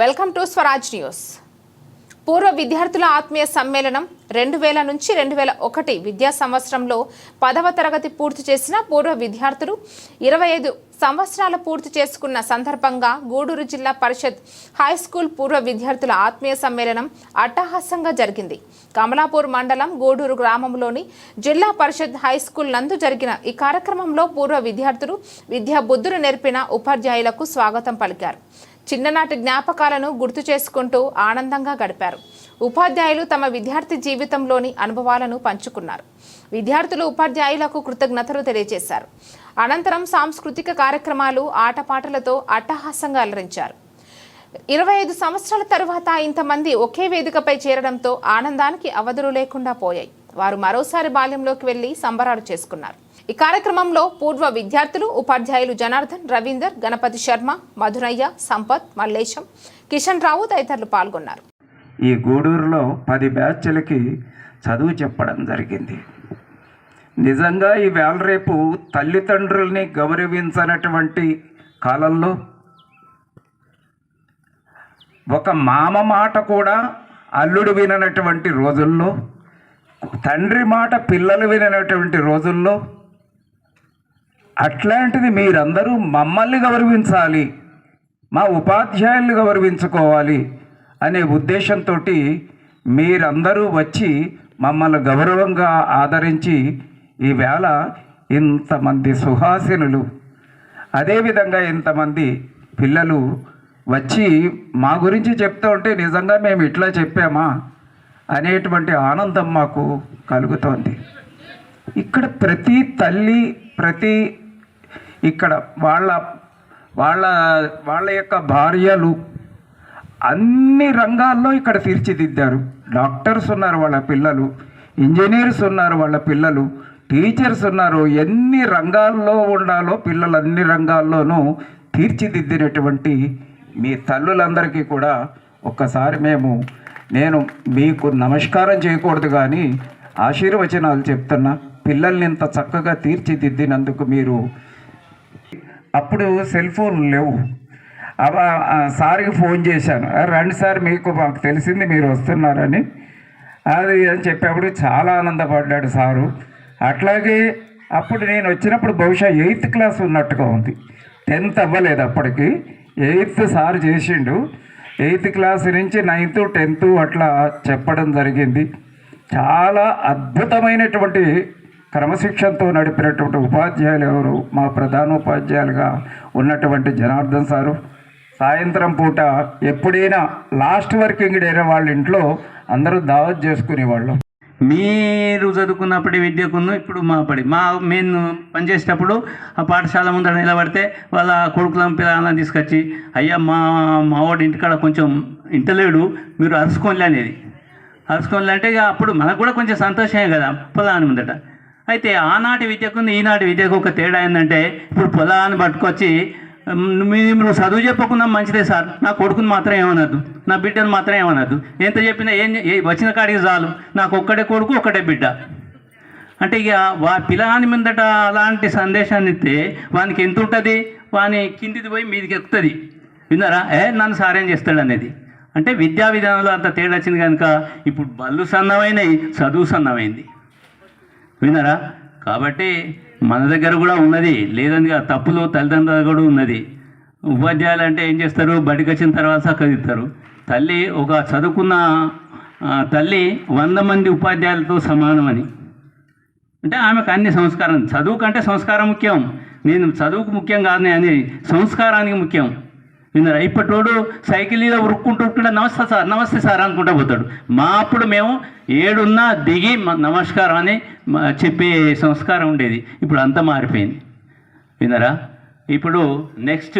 Welcome to Swaraj news. పూర్వ విద్యార్థుల ఆత్మీయ సమ్మేళనం రెండు వేల నుంచి రెండు వేల ఒకటి విద్యా సంవత్సరంలో పదవ తరగతి పూర్తి చేసిన పూర్వ విద్యార్థులు ఇరవై ఐదు సంవత్సరాలు పూర్తి చేసుకున్న సందర్భంగా గూడూరు జిల్లా పరిషత్ హై స్కూల్ పూర్వ విద్యార్థుల ఆత్మీయ సమ్మేళనం అట్టహాసంగా జరిగింది. కమలాపూర్ మండలం గూడూరు గ్రామంలోని జిల్లా పరిషత్ హై స్కూల్ నందు జరిగిన ఈ కార్యక్రమంలో పూర్వ విద్యార్థులు విద్యా బుద్ధులు నేర్పిన ఉపాధ్యాయులకు స్వాగతం పలికారు. చిన్ననాటి జ్ఞాపకాలను గుర్తు చేసుకుంటూ ఆనందంగా గడిపారు. ఉపాధ్యాయులు తమ విద్యార్థి జీవితంలోని అనుభవాలను పంచుకున్నారు. విద్యార్థులు ఉపాధ్యాయులకు కృతజ్ఞతలు తెలియజేశారు. అనంతరం సాంస్కృతిక కార్యక్రమాలు ఆటపాటలతో అట్టహాసంగా అలరించారు. ఇరవై ఐదు సంవత్సరాల తరువాత ఇంతమంది ఒకే వేదికపై చేరడంతో ఆనందానికి అవధులు లేకుండా పోయాయి. వారు మరోసారి బాల్యంలోకి వెళ్ళి సంబరాలు చేసుకున్నారు. ఈ కార్యక్రమంలో పూర్వ విద్యార్థులు ఉపాధ్యాయులు జనార్దన్ రవీందర్ గణపతి శర్మ మధురయ్య సంపత్ మల్లేశం కిషన్ రావు తదితరులు పాల్గొన్నారు. ఈ గూడూరులో పది బ్యాచ్లకి చదువు చెప్పడం జరిగింది. నిజంగా ఈ వేళ రేపు తల్లిదండ్రుల్ని గౌరవించనటువంటి కాలంలో ఒక మామ మాట కూడా అల్లుడు విననటువంటి రోజుల్లో తండ్రి మాట పిల్లలు విననటువంటి రోజుల్లో అట్లాంటిది మీరందరూ మమ్మల్ని గౌరవించాలి మా ఉపాధ్యాయుల్ని గౌరవించుకోవాలి అనే ఉద్దేశంతో మీరందరూ వచ్చి మమ్మల్ని గౌరవంగా ఆదరించి ఈవేళ ఇంతమంది సుహాసినులు అదేవిధంగా ఇంతమంది పిల్లలు వచ్చి మా గురించి చెప్తూ ఉంటే నిజంగా మేము ఇట్లా చెప్పామా అనేటువంటి ఆనందం మాకు కలుగుతోంది. ఇక్కడ ప్రతి తల్లి ప్రతి ఇక్కడ వాళ్ళ వాళ్ళ వాళ్ళ యొక్క భార్యలు అన్ని రంగాల్లో ఇక్కడ తీర్చిదిద్దారు. డాక్టర్స్ ఉన్నారు వాళ్ళ పిల్లలు ఇంజనీర్స్ ఉన్నారు వాళ్ళ పిల్లలు టీచర్స్ ఉన్నారు. ఎన్ని రంగాల్లో ఉండాలో పిల్లలు అన్ని రంగాల్లోనూ తీర్చిదిద్దినటువంటి మీ తల్లులందరికీ కూడా ఒక్కసారి మేము నేను మీకు నమస్కారం చేయకూడదు కానీ ఆశీర్వచనాలు చెప్తున్నా. పిల్లల్ని ఇంత చక్కగా తీర్చిదిద్దినందుకు మీరు అప్పుడు సెల్ ఫోన్లు లేవు. అవ సార్కి ఫోన్ చేశాను. రండి సార్ మీకు మాకు తెలిసింది మీరు వస్తున్నారని. అది అని చెప్పేప్పుడు చాలా ఆనందపడ్డాడు సారు. అట్లాగే అప్పుడు నేను వచ్చినప్పుడు బహుశా ఎయిత్ క్లాస్ ఉన్నట్టుగా ఉంది. టెన్త్ అవ్వలేదు అప్పటికి. ఎయిత్ సార్ చేసిండు. ఎయిత్ క్లాస్ నుంచి నైన్త్ టెన్త్ అట్లా చెప్పడం జరిగింది. చాలా అద్భుతమైనటువంటి క్రమశిక్షణతో నడిపినటువంటి ఉపాధ్యాయులు ఎవరు? మా ప్రధానోపాధ్యాయులుగా ఉన్నటువంటి జనార్దన్ సారు. సాయంత్రం పూట ఎప్పుడైనా లాస్ట్ వర్కింగ్ డే వాళ్ళ ఇంట్లో అందరూ దావత్ చేసుకునేవాళ్ళు. మీరు చదువుకున్నప్పటి విద్యకును ఇప్పుడు మా పడి మా మేము పనిచేసేటప్పుడు ఆ పాఠశాల ముందర నిలబడితే వాళ్ళ కొడుకులం పిల్లలని తీసుకొచ్చి అయ్యా మా మావాడు ఇంటికాడ కొంచెం ఇంటలేడు మీరు అరుచుకోలే అనేది. అరుచుకోలే అంటే ఇక అప్పుడు మనకు కూడా కొంచెం సంతోషమే కదా పొలాన్ని ముందట. అయితే ఆనాటి విద్యకు ఈనాటి విద్యకు ఒక తేడా ఏంటంటే ఇప్పుడు పొలాన్ని పట్టుకొచ్చి మీరు నువ్వు చదువు చెప్పకుండా మంచిదే సార్. నా కొడుకుని మాత్రం ఏమనద్దు. నా బిడ్డను మాత్రం ఏమనద్దు. ఎంత చెప్పినా ఏం వచ్చిన కాడికి చాలు. నాకు ఒక్కడే కొడుకు ఒక్కడే బిడ్డ. అంటే ఇక వా పిలాని ముందట అలాంటి సందేశాన్ని ఇస్తే వానికి ఎంత ఉంటుంది? వాని కిందిది పోయి మీదికి ఎక్కుతుంది. విన్నారా? ఏ నన్ను సారేం చేస్తాడు అనేది. అంటే విద్యా విధానంలో అంత తేడా వచ్చింది కనుక ఇప్పుడు బళ్ళు సన్నమైనవి చదువు సన్నమైంది. విన్నారా? కాబట్టి మన దగ్గర కూడా ఉన్నది. లేదని తప్పులు తల్లిదండ్రుల దగ్గర కూడా ఉన్నది. ఉపాధ్యాయులు అంటే ఏం చేస్తారు? బడికి వచ్చిన తర్వాత చక్కదిస్తారు తల్లి ఒక చదువుకున్న తల్లి వంద మంది ఉపాధ్యాయులతో సమానమని. అంటే ఆమెకు అన్ని సంస్కారం. చదువు కంటే సంస్కారం ముఖ్యం. నేను చదువుకు ముఖ్యం కాదని అని సంస్కారానికి ముఖ్యం. విన్నారా ఇప్పటివాడు సైకిల్ మీద ఉరుక్కుంటూ నమస్తే సార్ నమస్తే సార్ అనుకుంటా పోతాడు. మా అప్పుడు మేము ఏడున్నా దిగి నమస్కారం అని చెప్పే సంస్కారం ఉండేది. ఇప్పుడు అంతా మారిపోయింది. విన్నారా? ఇప్పుడు నెక్స్ట్